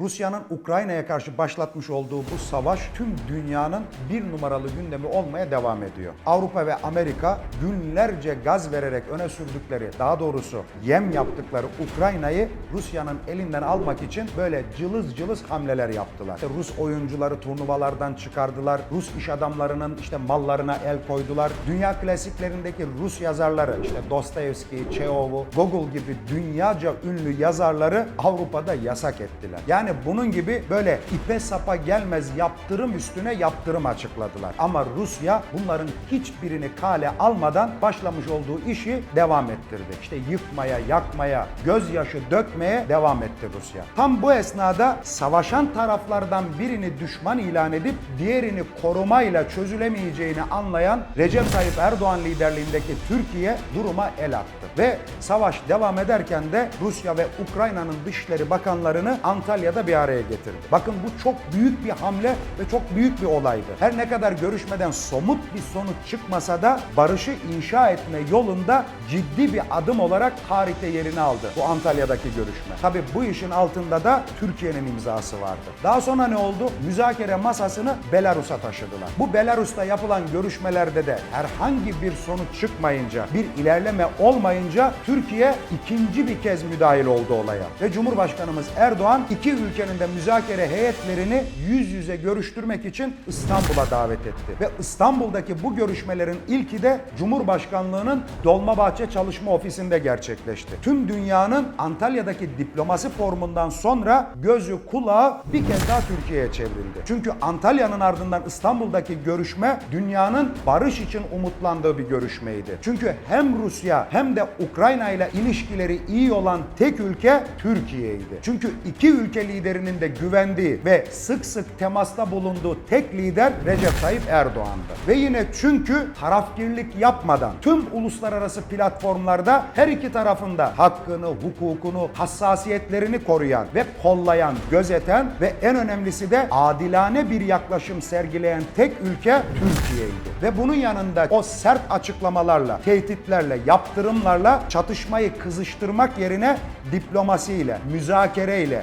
Rusya'nın Ukrayna'ya karşı başlatmış olduğu bu savaş tüm dünyanın bir numaralı gündemi olmaya devam ediyor. Avrupa ve Amerika günlerce gaz vererek öne sürdükleri, daha doğrusu yem yaptıkları Ukrayna'yı Rusya'nın elinden almak için böyle cılız cılız hamleler yaptılar. İşte Rus oyuncuları turnuvalardan çıkardılar. Rus iş adamlarının işte mallarına el koydular. Dünya klasiklerindeki Rus yazarları işte Dostoyevski, Çehov'u, Gogol gibi dünyaca ünlü yazarları Avrupa'da yasak ettiler. Yani bunun gibi böyle ipe sapa gelmez yaptırım üstüne yaptırım açıkladılar. Ama Rusya bunların hiçbirini kale almadan başlamış olduğu işi devam ettirdi. İşte yıkmaya, yakmaya, gözyaşı dökmeye devam etti Rusya. Tam bu esnada savaşan taraflardan birini düşman ilan edip diğerini korumayla çözülemeyeceğini anlayan Recep Tayyip Erdoğan liderliğindeki Türkiye duruma el attı. Ve savaş devam ederken de Rusya ve Ukrayna'nın Dışişleri Bakanlarını Antalya'da bir araya getirdi. Bakın bu çok büyük bir hamle ve çok büyük bir olaydı. Her ne kadar görüşmeden somut bir sonuç çıkmasa da barışı inşa etme yolunda ciddi bir adım olarak tarihte yerini aldı bu Antalya'daki görüşme. Tabi bu işin altında da Türkiye'nin imzası vardı. Daha sonra ne oldu? Müzakere masasını Belarus'a taşıdılar. Bu Belarus'ta yapılan görüşmelerde de herhangi bir sonuç çıkmayınca, bir ilerleme olmayınca Türkiye ikinci bir kez müdahil oldu olaya. Ve Cumhurbaşkanımız Erdoğan iki ülkenin de müzakere heyetlerini yüz yüze görüştürmek için İstanbul'a davet etti. Ve İstanbul'daki bu görüşmelerin ilki de Cumhurbaşkanlığının Dolmabahçe Çalışma Ofisi'nde gerçekleşti. Tüm dünyanın Antalya'daki diplomasi forumundan sonra gözü kulağı bir kez daha Türkiye'ye çevrildi. Çünkü Antalya'nın ardından İstanbul'daki görüşme dünyanın barış için umutlandığı bir görüşmeydi. Çünkü hem Rusya hem de Ukrayna ile ilişkileri iyi olan tek ülke Türkiye'ydi. Çünkü iki ülke liderinin de güvendiği ve sık sık temasta bulunduğu tek lider Recep Tayyip Erdoğan'dı. Ve yine çünkü tarafgirlik yapmadan tüm uluslararası platformlarda her iki tarafında hakkını, hukukunu, hassasiyetlerini koruyan ve kollayan, gözeten ve en önemlisi de adilane bir yaklaşım sergileyen tek ülke Türkiye'ydi. Ve bunun yanında o sert açıklamalarla, tehditlerle, yaptırımlarla çatışmayı kızıştırmak yerine diplomasiyle, müzakereyle,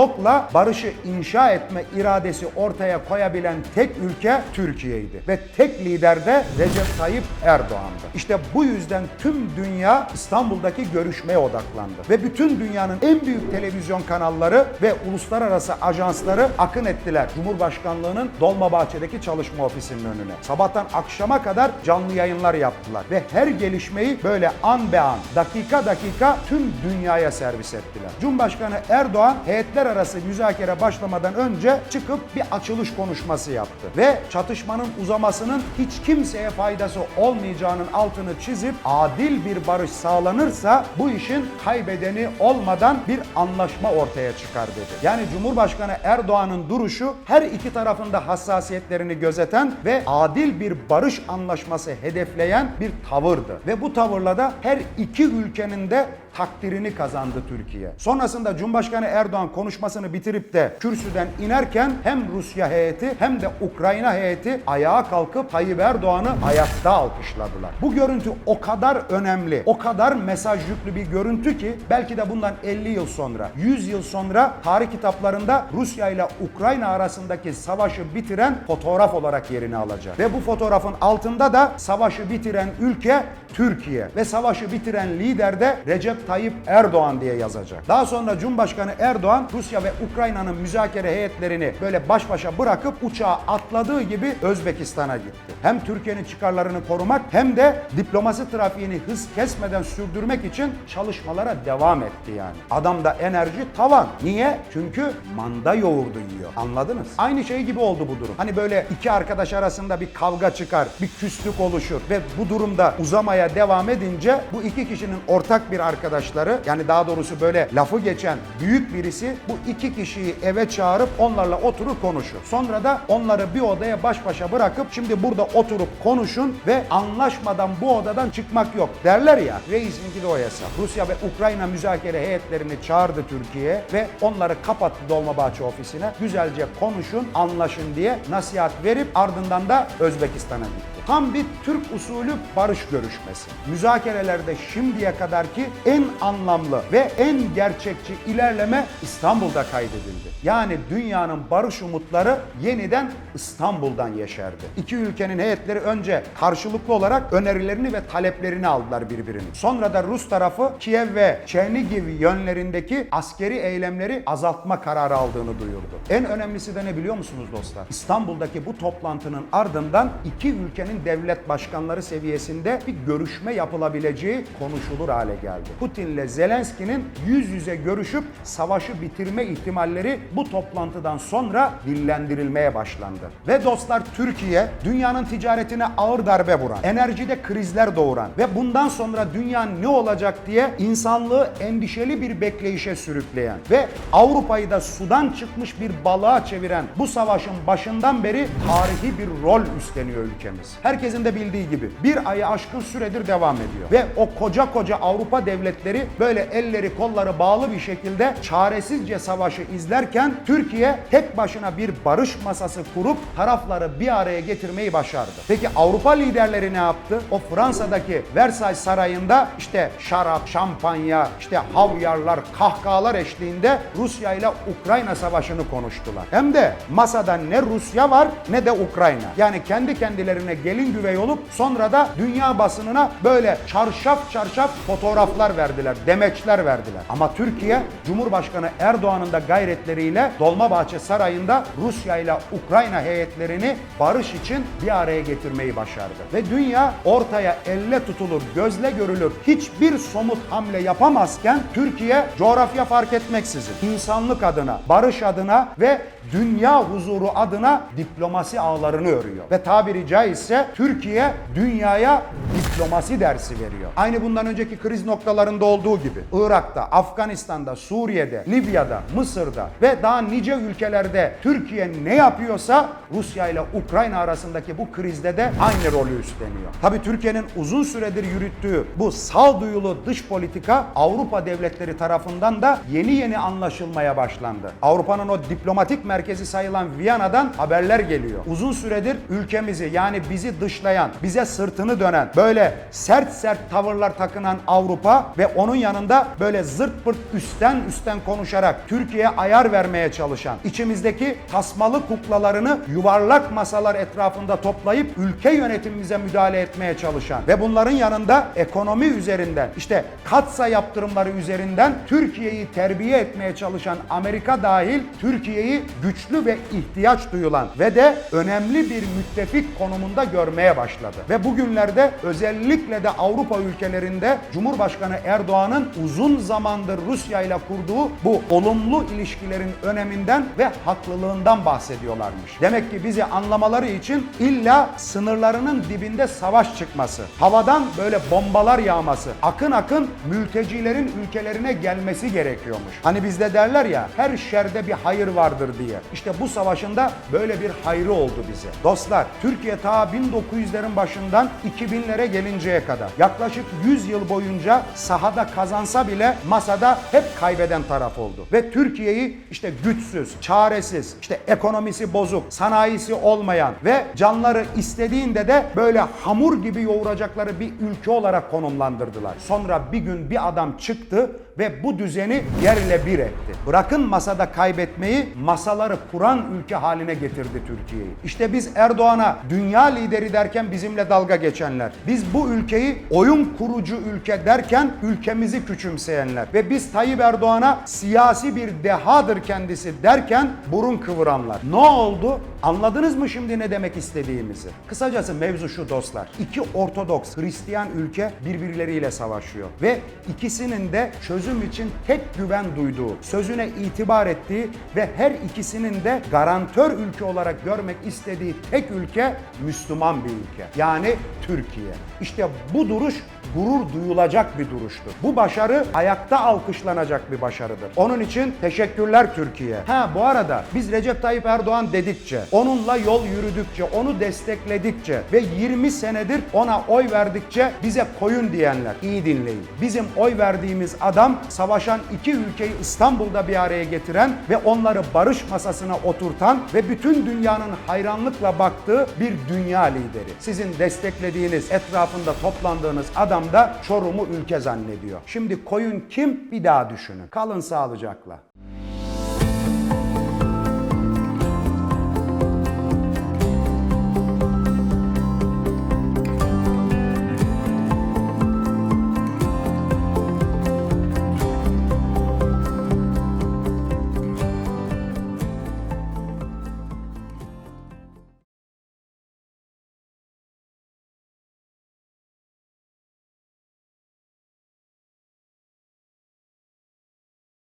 diyalogla barışı inşa etme iradesi ortaya koyabilen tek ülke Türkiye'ydi. Ve tek lider de Recep Tayyip Erdoğan'dı. İşte bu yüzden tüm dünya İstanbul'daki görüşmeye odaklandı. Ve bütün dünyanın en büyük televizyon kanalları ve uluslararası ajansları akın ettiler Cumhurbaşkanlığının Dolmabahçe'deki çalışma ofisinin önüne. Sabahtan akşama kadar canlı yayınlar yaptılar ve her gelişmeyi böyle an be an, dakika dakika tüm dünyaya servis ettiler. Cumhurbaşkanı Erdoğan heyetler arası müzakere başlamadan önce çıkıp bir açılış konuşması yaptı ve çatışmanın uzamasının hiç kimseye faydası olmayacağının altını çizip adil bir barış sağlanırsa bu işin kaybedeni olmadan bir anlaşma ortaya çıkar dedi. Yani Cumhurbaşkanı Erdoğan'ın duruşu her iki tarafında hassasiyetlerini gözeten ve adil bir barış anlaşması hedefleyen bir tavırdı. Ve bu tavırla da her iki ülkenin de takdirini kazandı Türkiye. Sonrasında Cumhurbaşkanı Erdoğan konuşmasını bitirip de kürsüden inerken hem Rusya heyeti hem de Ukrayna heyeti ayağa kalkıp Tayyip Erdoğan'ı ayakta alkışladılar. Bu görüntü o kadar önemli, o kadar mesaj yüklü bir görüntü ki belki de bundan 50 yıl sonra, 100 yıl sonra tarih kitaplarında Rusya ile Ukrayna arasındaki savaşı bitiren fotoğraf olarak yerini alacak. Ve bu fotoğrafın altında da savaşı bitiren ülke Türkiye ve savaşı bitiren lider de Recep Tayyip Erdoğan diye yazacak. Daha sonra Cumhurbaşkanı Erdoğan Rusya ve Ukrayna'nın müzakere heyetlerini böyle baş başa bırakıp uçağa atladığı gibi Özbekistan'a gitti. Hem Türkiye'nin çıkarlarını korumak hem de diplomasi trafiğini hız kesmeden sürdürmek için çalışmalara devam etti yani. Adamda enerji tavan. Niye? Çünkü manda yoğurdu yiyor. Anladınız? Aynı şey gibi oldu bu durum. Hani böyle iki arkadaş arasında bir kavga çıkar, bir küslük oluşur ve bu durumda uzamaya devam edince bu iki kişinin ortak bir arkadaşları yani daha doğrusu böyle lafı geçen büyük birisi bu iki kişiyi eve çağırıp onlarla oturur konuşur. Sonra da onları bir odaya baş başa bırakıp şimdi burada oturup konuşun ve anlaşmadan bu odadan çıkmak yok derler ya. Reisinki de o hesap. Rusya ve Ukrayna müzakere heyetlerini çağırdı Türkiye'ye ve onları kapattı Dolmabahçe ofisine. Güzelce konuşun, anlaşın diye nasihat verip ardından da Özbekistan'a gitti. Tam bir Türk usulü barış görüşmesi. Müzakerelerde şimdiye kadarki en anlamlı ve en gerçekçi ilerleme İstanbul'da kaydedildi. Yani dünyanın barış umutları yeniden İstanbul'dan yeşerdi. İki ülkenin heyetleri önce karşılıklı olarak önerilerini ve taleplerini aldılar birbirinin. Sonra da Rus tarafı Kiev ve Çernigiv yönlerindeki askeri eylemleri azaltma kararı aldığını duyurdu. En önemlisi de ne biliyor musunuz dostlar? İstanbul'daki bu toplantının ardından iki ülkenin devlet başkanları seviyesinde bir görüşme yapılabileceği konuşulur hale geldi. Putin ile Zelenski'nin yüz yüze görüşüp savaşı bitirme ihtimalleri bu toplantıdan sonra dillendirilmeye başlandı. Ve dostlar Türkiye dünyanın ticaretine ağır darbe vuran, enerjide krizler doğuran ve bundan sonra dünya ne olacak diye insanlığı endişeli bir bekleyişe sürükleyen ve Avrupa'yı da sudan çıkmış bir balığa çeviren bu savaşın başından beri tarihi bir rol üstleniyor ülkemiz. Herkesin de bildiği gibi bir ayı aşkın süredir devam ediyor. Ve o koca koca Avrupa devletleri böyle elleri kolları bağlı bir şekilde çaresizce savaşı izlerken Türkiye tek başına bir barış masası kurup tarafları bir araya getirmeyi başardı. Peki Avrupa liderleri ne yaptı? O Fransa'daki Versailles Sarayı'nda işte şarap, şampanya, işte havyarlar, kahkahalar eşliğinde Rusya ile Ukrayna savaşını konuştular. Hem de masada ne Rusya var ne de Ukrayna. Yani kendi kendilerine gelin güvey olup sonra da dünya basınına böyle çarşaf çarşaf fotoğraflar verdiler, demeçler verdiler. Ama Türkiye Cumhurbaşkanı Erdoğan'ın da gayretleriyle Dolmabahçe Sarayı'nda Rusya ile Ukrayna heyetlerini barış için bir araya getirmeyi başardı. Ve dünya ortaya elle tutulur, gözle görülür hiçbir somut hamle yapamazken Türkiye coğrafya fark etmeksizin insanlık adına, barış adına ve dünya huzuru adına diplomasi ağlarını örüyor. Ve tabiri caizse Türkiye dünyaya diplomasi dersi veriyor. Aynı bundan önceki kriz noktalarında olduğu gibi Irak'ta, Afganistan'da, Suriye'de, Libya'da, Mısır'da ve daha nice ülkelerde Türkiye ne yapıyorsa Rusya ile Ukrayna arasındaki bu krizde de aynı rolü üstleniyor. Tabii Türkiye'nin uzun süredir yürüttüğü bu sağduyulu dış politika Avrupa devletleri tarafından da yeni yeni anlaşılmaya başlandı. Avrupa'nın o diplomatik merkezi sayılan Viyana'dan haberler geliyor. Uzun süredir ülkemizi yani bizi dışlayan, bize sırtını dönen, böyle sert sert tavırlar takınan Avrupa ve onun yanında böyle zırt pırt üstten üstten konuşarak Türkiye'ye ayar vermeye çalışan, içimizdeki tasmalı kuklalarını yuvarlak masalar etrafında toplayıp ülke yönetimimize müdahale etmeye çalışan ve bunların yanında ekonomi üzerinden işte katsa yaptırımları üzerinden Türkiye'yi terbiye etmeye çalışan Amerika dahil Türkiye'yi güçlü ve ihtiyaç duyulan ve de önemli bir müttefik konumunda görmeye başladı. Ve bugünlerde özellikle de Avrupa ülkelerinde Cumhurbaşkanı Erdoğan'ın uzun zamandır Rusya ile kurduğu bu olumlu ilişkilerin öneminden ve haklılığından bahsediyorlarmış. Demek ki bizi anlamaları için illa sınırlarının dibinde savaş çıkması, havadan böyle bombalar yağması, akın akın mültecilerin ülkelerine gelmesi gerekiyormuş. Hani bizde derler ya her şerde bir hayır vardır diye. İşte bu savaşında böyle bir hayrı oldu bize. Dostlar Türkiye ta 1900'lerin başından 2000'lere gelinceye kadar yaklaşık 100 yıl boyunca sahada kazansa bile masada hep kaybeden taraf oldu. Ve Türkiye'yi işte güçsüz, çaresiz, işte ekonomisi bozuk, sanayisi olmayan ve canları istediğinde de böyle hamur gibi yoğuracakları bir ülke olarak konumlandırdılar. Sonra bir gün bir adam çıktı ve bu düzeni yerle bir etti. Bırakın masada kaybetmeyi, masaları kuran ülke haline getirdi Türkiye'yi. İşte biz Erdoğan'a dünya lideri derken bizimle dalga geçenler. Biz bu ülkeyi oyun kurucu ülke derken ülkemizi küçümseyenler. Ve biz Tayyip Erdoğan'a siyasi bir dehadır kendisi derken burun kıvıranlar. Ne oldu? Anladınız mı şimdi ne demek istediğimizi? Kısacası mevzu şu dostlar. İki Ortodoks Hristiyan ülke birbirleriyle savaşıyor. Ve ikisinin de çözüm için tek güven duyduğu, sözüne itibar ettiği ve her ikisinin de garantör ülke olarak görmek istediği tek ülke Müslüman bir ülke. Yani Türkiye. İşte bu duruş gurur duyulacak bir duruştur. Bu başarı ayakta alkışlanacak bir başarıdır. Onun için teşekkürler Türkiye. Ha bu arada biz Recep Tayyip Erdoğan dedikçe, onunla yol yürüdükçe, onu destekledikçe ve 20 senedir ona oy verdikçe bize koyun diyenler iyi dinleyin. Bizim oy verdiğimiz adam savaşan iki ülkeyi İstanbul'da bir araya getiren ve onları barış masasına oturtan ve bütün dünyanın hayranlıkla baktığı bir dünya lideri. Sizin desteklediğiniz, etrafında toplandığınız adam da Çorum'u ülke zannediyor. Şimdi koyun kim? Bir daha düşünün. Kalın sağlıcakla.